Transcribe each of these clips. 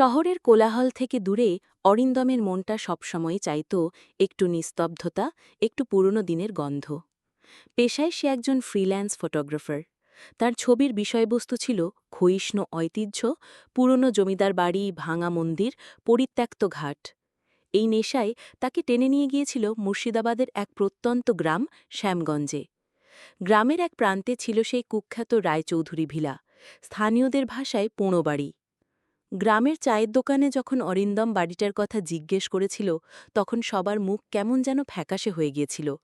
শহরের কোলাহল থেকে দূরে অরিন্দমের মনটা সবসময় চাইত একটু নিস্তব্ধতা, একটু পুরনো দিনের গন্ধ। পেশায় সে একজন ফ্রিল্যান্স ফটোগ্রাফার তার ছবির বিষয়বস্তু ছিল ক্ষয়িষ্ণু ঐতিহ্য, পুরনো জমিদার বাড়ি, ভাঙা মন্দির, পরিত্যক্ত ঘাট। এই নেশায় তাকে টেনে নিয়ে গিয়েছিল মুর্শিদাবাদের এক প্রত্যন্ত গ্রাম, শ্যামগঞ্জে। গ্রামের এক প্রান্তে ছিল সেই কুখ্যাত রায়চৌধুরী ভিলা। স্থানীয়দের ভাষায় পোঁড়ো বাড়ি গ্রামের চায়ের দোকানে যখন অরিন্দম বাড়িটার কথা জিজ্ঞেস করেছিল, তখন সবার মুখ কেমন যেন ফ্যাকাশে হয়ে গিয়েছিল।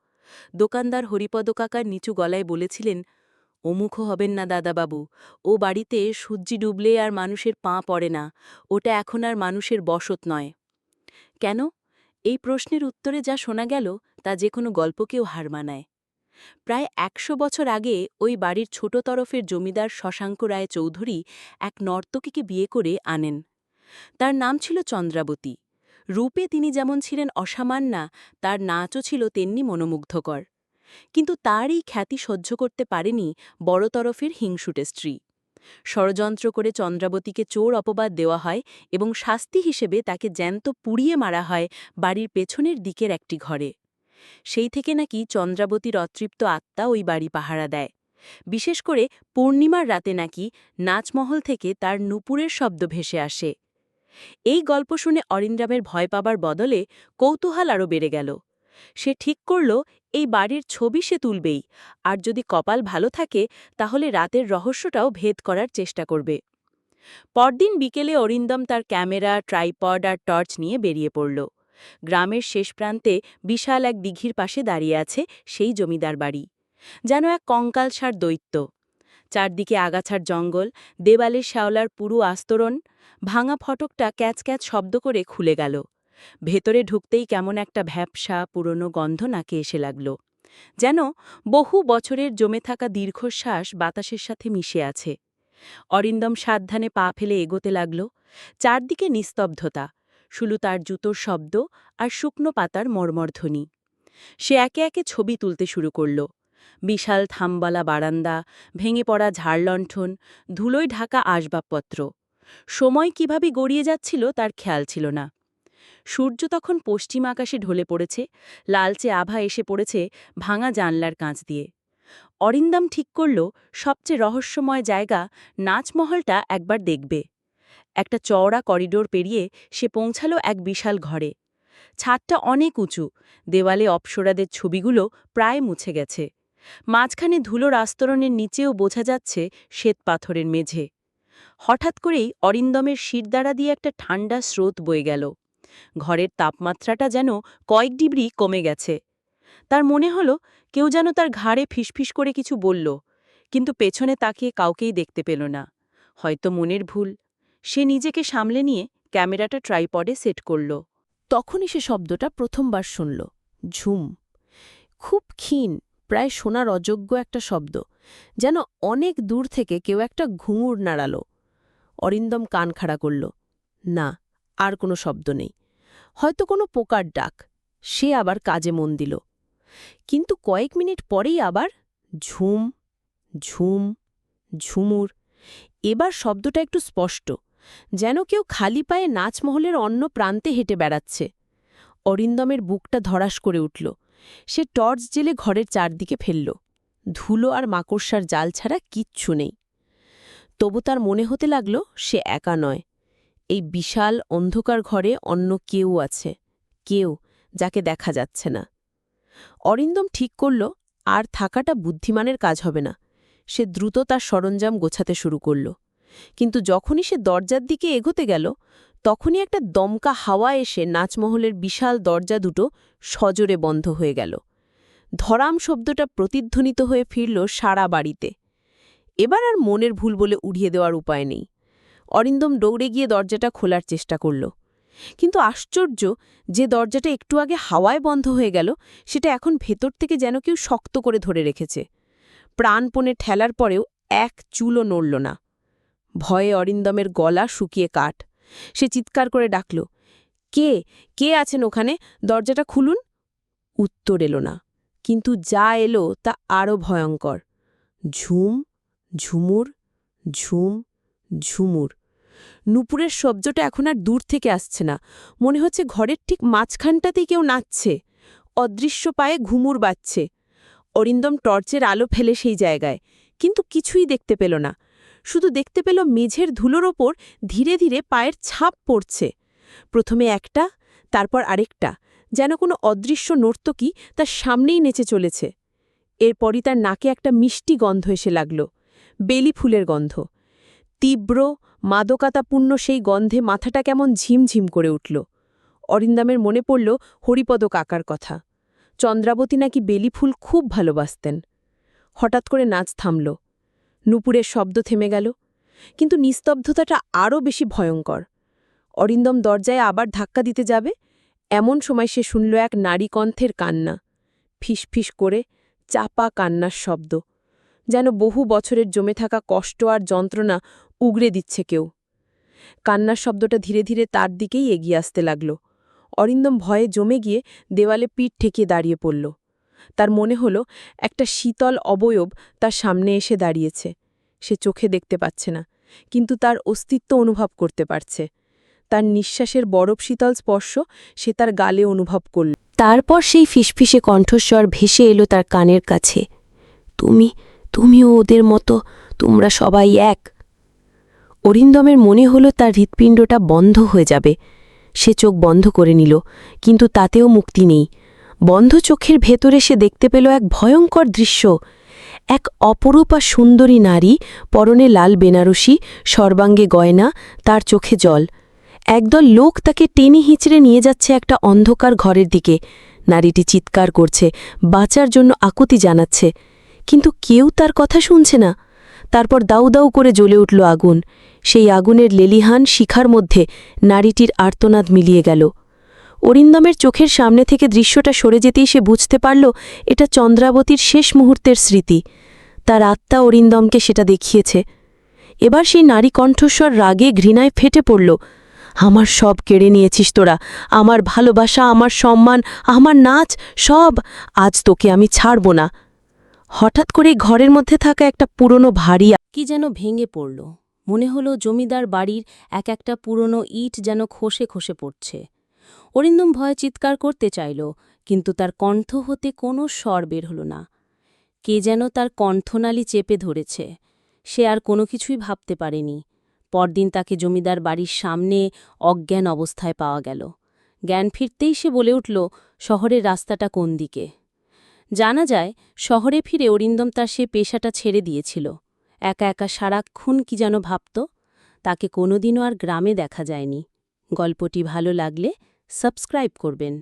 দোকানদার হরিপদ কাকার নিচু গলায় বলেছিলেন, অমুখও হবেন না দাদাবাবু, ও বাড়িতে সূর্যি ডুবলে আর মানুষের পা পড়ে না, ওটা এখন আর মানুষের বসত নয়। কেন? এই প্রশ্নের উত্তরে যা শোনা গেল, তা যে কোনো গল্পকেও হার মানায়। প্রায় একশো বছর আগে ওই বাড়ির ছোট তরফের জমিদার শশাঙ্ক রায় চৌধুরী এক নর্তকীকে বিয়ে করে আনেন। তার নাম ছিল চন্দ্রাবতী। রূপে তিনি যেমন ছিলেন অসামান্যা, তার নাচও ছিল তেমনি মনোমুগ্ধকর। কিন্তু তার এই খ্যাতি সহ্য করতে পারেনি বড় তরফের হিংসুটে স্ত্রী। ষড়যন্ত্র করে চন্দ্রাবতীকে চোর অপবাদ দেওয়া হয় এবং শাস্তি হিসেবে তাকে জ্যান্ত পুড়িয়ে মারা হয় বাড়ির পেছনের দিকের একটি ঘরে। সেই থেকে নাকি চন্দ্রাবতীর অতৃপ্ত আত্মা ওই বাড়ি পাহারা দেয়। বিশেষ করে পূর্ণিমার রাতে নাকি নাচমহল থেকে তার নুপুরের শব্দ ভেসে আসে। এই গল্প শুনে অরিন্দ্রামের ভয় পাবার বদলে কৌতূহল আরও বেড়ে গেল। সে ঠিক করল, এই বাড়ির ছবি সে তুলবেই। আর যদি কপাল ভালো থাকে, তাহলে রাতের রহস্যটাও ভেদ করার চেষ্টা করবে। পরদিন বিকেলে অরিন্দম তার ক্যামেরা, ট্রাইপড আর টর্চ নিয়ে বেরিয়ে পড়ল। গ্রামের শেষ প্রান্তে বিশাল এক দিঘির পাশে দাঁড়িয়ে আছে সেই জমিদার বাড়ি। যেন এক কঙ্কালসার দৈত্য। চারদিকে আগাছার জঙ্গল, দেওয়ালের শ্যাওলার পুরু আস্তরণ, ভাঙা ফটকটা ক্যাচ ক্যাচ শব্দ করে খুলে গেল। ভেতরে ঢুকতেই কেমন একটা ভ্যাপসা পুরনো গন্ধ নাকে এসে লাগল। যেন বহু বছরের জমে থাকা দীর্ঘশ্বাস বাতাসের সাথে মিশে আছে। অরিন্দম সাবধানে পা ফেলে এগোতে লাগল। চারদিকে নিস্তব্ধতা। শুলু তার জুতোর শব্দ আর শুকনো পাতার মর্মর্ধ্বনি সে একে একে ছবি তুলতে শুরু করল। বিশাল থামবালা বারান্দা, ভেঙে পড়া ঝাড়লণ্ঠন ধুলোয় ঢাকা আসবাবপত্র। সময় কীভাবে গড়িয়ে যাচ্ছিল তার খেয়াল ছিল না। সূর্য তখন পশ্চিম আকাশে ঢলে পড়েছে, লালচে আভা এসে পড়েছে ভাঙা জানলার কাঁচ দিয়ে। অরিন্দম ঠিক করল, সবচেয়ে রহস্যময় জায়গা নাচমহলটা একবার দেখবে। একটা চওড়া করিডোর পেরিয়ে সে পৌঁছাল এক বিশাল ঘরে। ছাদটা অনেক উঁচু, দেওয়ালে অপসরাদের ছবিগুলো প্রায় মুছে গেছে। মাঝখানে ধুলোর আস্তরণের নিচেও বোঝা যাচ্ছে শ্বেত পাথরের মেঝে। হঠাৎ করেই অরিন্দমের শিরদাঁড়া দিয়ে একটা ঠান্ডা স্রোত বয়ে গেল। ঘরের তাপমাত্রাটা যেন কয়েক ডিগ্রি কমে গেছে। তার মনে হলো কেউ যেন তার ঘাড়ে ফিসফিস করে কিছু বলল, কিন্তু পেছনে তাকিয়ে কাউকেই দেখতে পেল না। হয়তো মনের ভুল সে নিজেকে সামলে নিয়ে ক্যামেরাটা ট্রাইপডে সেট করল। তখনই সে শব্দটা প্রথমবার শুনল। ঝুম। খুব ক্ষীণ, প্রায় শোনার অযোগ্য একটা শব্দ, যেন অনেক দূর থেকে কেউ একটা ঘুঙুর নাড়াল। অরিন্দম কান খাড়া করল, না, আর কোনো শব্দ নেই। হয়তো কোনো পোকার ডাক। সে আবার কাজে মন দিল। কিন্তু কয়েক মিনিট পরেই আবার ঝুম ঝুম, ঝুমুর। এবার শব্দটা একটু স্পষ্ট। যেন কেউ খালি পায়ে নাচমহলের অন্য প্রান্তে হেঁটে বেড়াচ্ছে। অরিন্দমের বুকটা ধরাস করে উঠল। সে টর্চ জেলে ঘরের চারদিকে ফেলল। ধুলো আর মাকড়সার জাল ছাড়া কিচ্ছু নেই। তবু তার মনে হতে লাগল, সে একা নয়। এই বিশাল অন্ধকার ঘরে অন্য কেউ আছে, কেউ যাকে দেখা যাচ্ছে না। অরিন্দম ঠিক করল, আর থাকাটা বুদ্ধিমানের কাজ হবে না। সে দ্রুত তার সরঞ্জাম গোছাতে শুরু করল। কিন্তু যখনই সে দরজার দিকে এগোতে গেল, তখনই একটা দমকা হাওয়া এসে নাচমহলের বিশাল দরজা দুটো সজোরে বন্ধ হয়ে গেল। ধরাম শব্দটা প্রতিধ্বনিত হয়ে ফিরল সারা বাড়িতে। এবার আর মনের ভুল বলে উড়িয়ে দেওয়ার উপায় নেই। অরিন্দম দৌড়ে গিয়ে দরজাটা খোলার চেষ্টা করল। কিন্তু আশ্চর্য যে দরজাটা একটু আগে হাওয়ায় বন্ধ হয়ে গেল, সেটা এখন ভেতর থেকে যেন কেউ শক্ত করে ধরে রেখেছে। প্রাণপণে ঠেলার পরেও এক চুলও নড়ল না। ভয়ে অরিন্দমের গলা শুকিয়ে কাঠ। সে চিৎকার করে ডাকল, কে? কে আছেন ওখানে? দরজাটা খুলুন। উত্তর এলো না, কিন্তু যা এলো তা আরও ভয়ঙ্কর। ঝুম, ঝুমুর ঝুম, ঝুমুর। নুপুরের শব্দটা এখন আর দূর থেকে আসছে না, মনে হচ্ছে ঘরের ঠিক মাঝখানটাতেই কেউ নাচছে। অদৃশ্য পায়ে ঘুমুর বাজছে। অরিন্দম টর্চের আলো ফেলে সেই জায়গায়, কিন্তু কিছুই দেখতে পেল না। শুধু দেখতে পেল মেঝের ধুলোর ওপর ধীরে ধীরে পায়ের ছাপ পড়ছে। প্রথমে একটা, তারপর আরেকটা, যেন কোনো অদৃশ্য নর্তকী তার সামনেই নেচে চলেছে। এরপরই তার নাকে একটা মিষ্টি গন্ধ এসে লাগল, বেলি ফুলের গন্ধ। তীব্র, মাদকাতাপূর্ণ সেই গন্ধে মাথাটা কেমন ঝিমঝিম করে উঠল। অরিন্দামের মনে পড়ল হরিপদ কাকার কথা। চন্দ্রাবতী নাকি বেলি ফুল খুব ভালোবাসতেন। হঠাৎ করে নাচ থামল। নুপুরের শব্দ থেমে গেল, কিন্তু নিস্তব্ধতাটা আরও বেশি ভয়ঙ্কর। অরিন্দম দরজায় আবার ধাক্কা দিতে যাবে, এমন সময় সে শুনল এক নারী কণ্ঠের কান্না। ফিসফিস করে চাপা কান্নার শব্দ, যেন বহু বছরের জমে থাকা কষ্ট আর যন্ত্রণা উগড়ে দিচ্ছে কেউ। কান্নার শব্দটা ধীরে ধীরে তার দিকেই এগিয়ে আসতে লাগল। অরিন্দম ভয়ে জমে গিয়ে দেওয়ালে পিঠ ঠেকিয়ে দাঁড়িয়ে পড়ল। তার মনে হল একটা শীতল অবয়ব তার সামনে এসে দাঁড়িয়েছে। সে চোখে দেখতে পাচ্ছে না, কিন্তু তার অস্তিত্ব অনুভব করতে পারছে। তার নিঃশ্বাসের বরফ শীতল স্পর্শ সে তার গালে অনুভব করল। তারপর সেই ফিসফিসে কণ্ঠস্বর ভেসে এলো তার কানের কাছে। তুমি, তুমিও ওদের মতো, তোমরা সবাই এক। অরিন্দমের মনে হলো তার হৃৎপিণ্ডটা বন্ধ হয়ে যাবে। সে চোখ বন্ধ করে নিল, কিন্তু তাতেও মুক্তি নেই। বন্ধ চোখের ভেতরে সে দেখতে পেল এক ভয়ঙ্কর দৃশ্য। এক অপরূপা সুন্দরী নারী, পরনে লাল বেনারসি, সর্বাঙ্গে গয়না, তার চোখে জল। একদল লোক তাকে টেনে হিঁচড়ে নিয়ে যাচ্ছে একটা অন্ধকার ঘরের দিকে। নারীটি চিৎকার করছে, বাঁচার জন্য আকুতি জানাচ্ছে। কিন্তু কেউ তার কথা শুনছে না। তারপর দাউ দাউ করে জ্বলে উঠল আগুন। সেই আগুনের লেলিহান শিখার মধ্যে নারীটির আর্তনাদ মিলিয়ে গেল। অরিন্দমের চোখের সামনে থেকে দৃশ্যটা সরে যেতেই সে বুঝতে পারল, এটা চন্দ্রাবতীর শেষ মুহূর্তের স্মৃতি। তার আত্মা অরিন্দমকে সেটা দেখিয়েছে। এবার সেই নারী কণ্ঠস্বর রাগে ঘৃণায় ফেটে পড়ল। আমার সব কেড়ে নিয়েছিস তোরা। আমার ভালোবাসা, আমার সম্মান, আমার নাচ, সব আজ তোকে আমি ছাড়ব না। হঠাৎ করে ঘরের মধ্যে থাকা একটা পুরনো ভারী কি যেন ভেঙে পড়ল। মনে হলো জমিদার বাড়ির এক একটা পুরনো ইট যেন খসে খসে পড়ছে। অরিন্দম ভয়ে চিৎকার করতে চাইল, কিন্তু তার কণ্ঠ হতে কোনো স্বর বের হল না। কে যেন তার কণ্ঠনালী চেপে ধরেছে। সে আর কোনো কিছুই ভাবতে পারেনি। পরদিন তাকে জমিদার বাড়ির সামনে অজ্ঞান অবস্থায় পাওয়া গেল। জ্ঞান ফিরতেই সে বলে উঠল, শহরের রাস্তাটা কোন দিকে? জানা যায়, শহরে ফিরে অরিন্দম তার সে পেশাটা ছেড়ে দিয়েছিল। একা একা সারাক্ষণ কি যেন ভাবত? তাকে কোনোদিনও আর গ্রামে দেখা যায়নি। গল্পটি ভালো লাগলে সাবস্ক্রাইব করবেন।